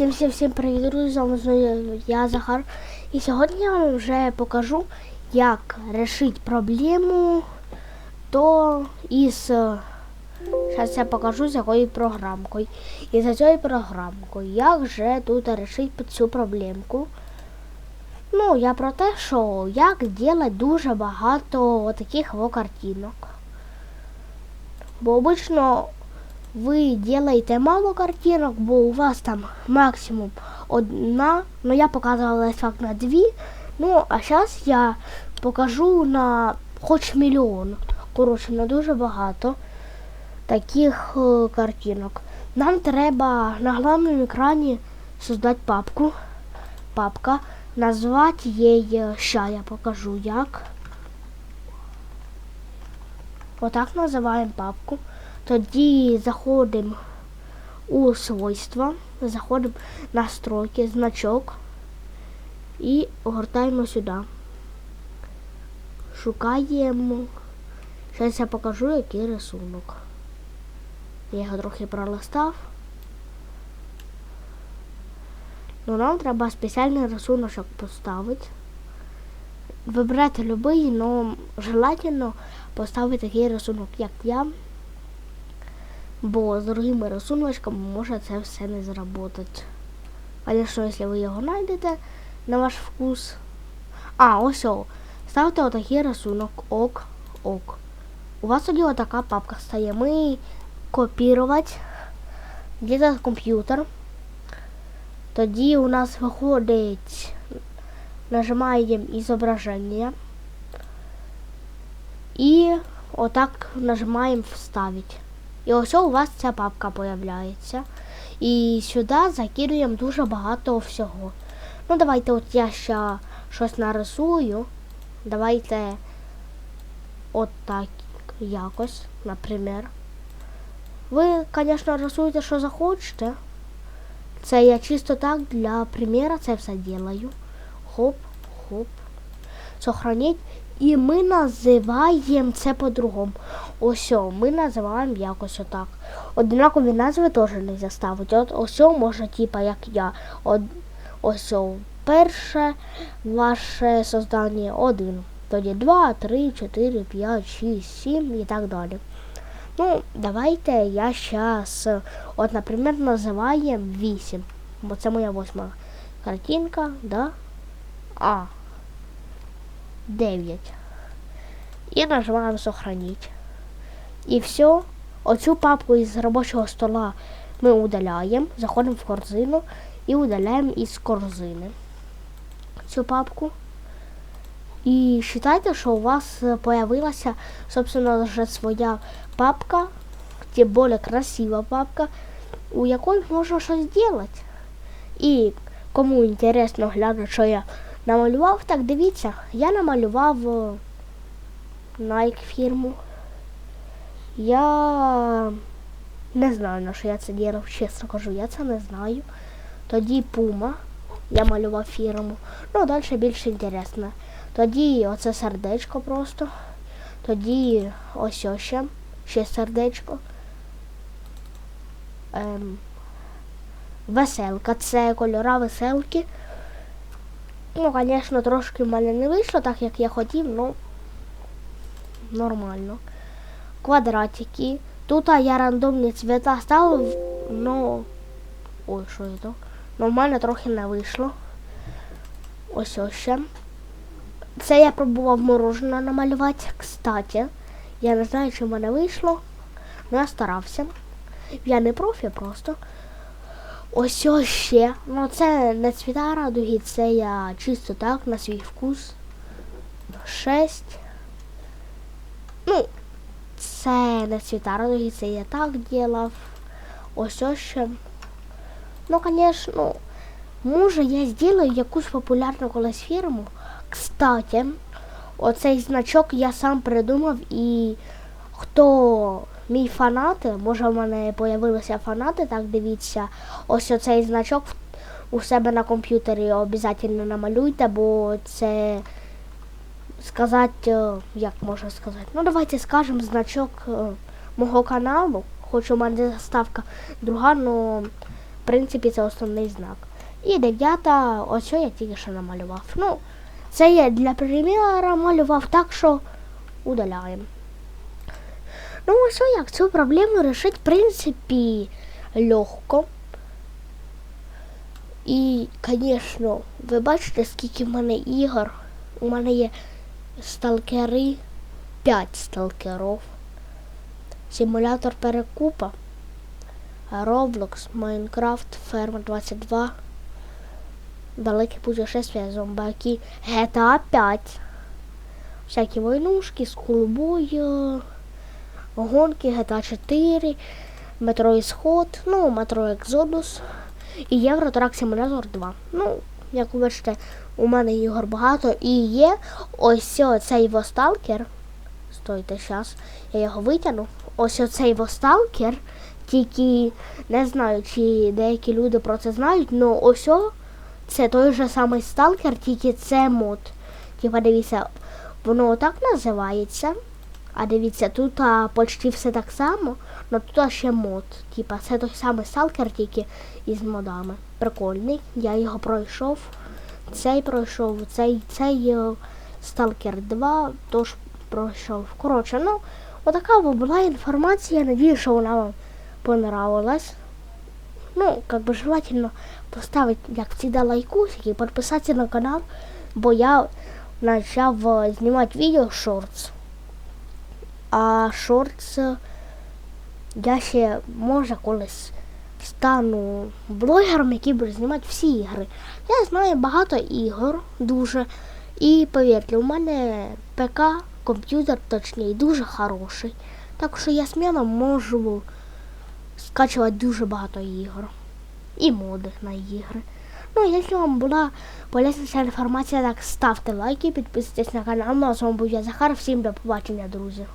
Всім всім всім привіт, друзі, з вами я Захар. І сьогодні я вам вже покажу, як вирішити проблему то із. Зараз я покажу з якою програмкою. І за цією програмкою, як же тут вирішити цю проблемку. Ну, я про те, що як робити дуже багато таких во картинок. Бо обично ви делаете мало картинок, бо у вас там максимум одна, но я показывала факт на дві. Ну, а зараз я покажу на хоч мільйон. Коротше, на дуже багато таких е, картинок. Нам треба на главному екрані создати папку. Папка. Назвати її, ща я покажу як. Отак називаємо папку. Тоді заходимо у свойства, заходимо в настройки, значок і гортаємо сюди. Шукаємо. Зараз я покажу, який рисунок. Я його трохи пролистав. Ну нам треба спеціальний рисунок поставити. Вибирайте будь-який, але желательно поставити такий рисунок, як я. Бо з другими рисуночками може це все не зработати. Звісно, якщо ви його знайдете на ваш вкус. А, ось о. Ставте отакий рисунок. Ок, ок. У вас тоді отака папка стає. Ми копірувати. Где-то комп'ютер. Тоді у нас виходить. Нажимаємо ізображення. І отак нажимаємо вставити. І ось у вас ця папка появляється. І сюди закидуємо дуже багато всього. Ну, давайте от я ще щось нарисую. Давайте от так якось, наприклад. Ви, звісно, рисуєте, що захочете. Це я чисто так для примера це все делаю. Хоп, хоп. Сохраніть. І ми називаємо це по-другому. Ось, ми називаємо якось отак. Однакові назви теж не ставити. От ось може, типа, як я. От, ось перше ваше создання один. Тоді два, три, чотири, п'ять, шість, сім і так далі. Ну, давайте я зараз, от, наприклад, називаємо 8. Бо це моя восьма картинка, да? А. 9. І нажимаємо сохранить. І все. Оцю папку із робочого стола ми удаляємо, заходимо в корзину і удаляємо із корзини цю папку. І вважайте, що у вас появилася, собственно, вже своя папка, тим більше красива папка, у якої можна щось зробити. І кому інтересно глянути, що я намалював, так дивіться, я намалював Nike фірму. Я не знаю, на що я це ділав, чесно кажу, я це не знаю. Тоді Puma. Я малював фірму. Ну, далі більш інтересно. Тоді оце сердечко просто. Тоді ось ось ще. Ще сердечко. Ем, веселка. Це кольора веселки. Ну, звісно, трошки в мене не вийшло, так як я хотів, ну нормально. Квадратики. Тут я рандомні цвета ставив, ну... Ой, що це? Ну, в мене трохи не вийшло. Ось ось ще. Це я пробував мороженое намалювати. Кстати, я не знаю, чи в мене вийшло. але я старався. Я не профі просто. Ось ось ще. Ну це не цвіта радуги, це я чисто так, на свій вкус. Шесть. Ну, це не цвіта радуги, це я так ділав. Ось ось ще. Ну, звісно, може я зроблю якусь популярну колись фірму. Кстати, оцей значок я сам придумав і хто мій фанати, може в мене з'явилися фанати, так дивіться, ось оцей значок у себе на комп'ютері обов'язково намалюйте, бо це сказати, як можна сказати, ну давайте скажемо значок мого каналу, хоч у мене заставка друга, але В принципі, це основний знак. І дев'ята, ось що я тільки що намалював. Ну, це я для приміра малював так, що удаляємо. Ну, ось як цю проблему рішити, в принципі, легко. І, звісно, ви бачите, скільки в мене ігор. У мене є сталкери, 5 сталкерів, симулятор перекупа, Roblox, Minecraft, Ферма 22, Далеке путешествие, зомбаки, GTA 5, всякі войнушки, скулбой, гонки, GTA 4, Метро Ісход, ну, Метро Екзодус і Євро Трак Симулятор 2. Ну, як ви бачите, у мене ігор багато і є ось цей Восталкер. Стойте зараз, я його витягну. Ось оцей Восталкер. Тільки не знаю, чи деякі люди про це знають, але ось це той же самий сталкер, тільки це мод. Типа дивіться, воно отак називається. А дивіться, тут а, почти все так само, але тут ще мод. Типа це той самий сталкер, тільки із модами. Прикольний. Я його пройшов. Цей пройшов, цей, цей е, Сталкер 2 теж пройшов. Коротше, ну, отака була інформація. Надію, що вона вам понравилась. Ну, как бы желательно поставить, як всегда, лайкусики, підписатися на канал, бо я почав е, знімати відео шортс. А шортс е, я ще може колись стану блогером, який буде знімати всі ігри. Я знаю багато ігор дуже. І повірте, у мене ПК, комп'ютер точніше, дуже хороший. Так що я сміло можу скачувати дуже багато ігор. І моди на ігри. Ну, якщо вам була полезна ця інформація, так ставте лайки, підписуйтесь на канал. Ну а з вами був я Захар. Всім до побачення, друзі.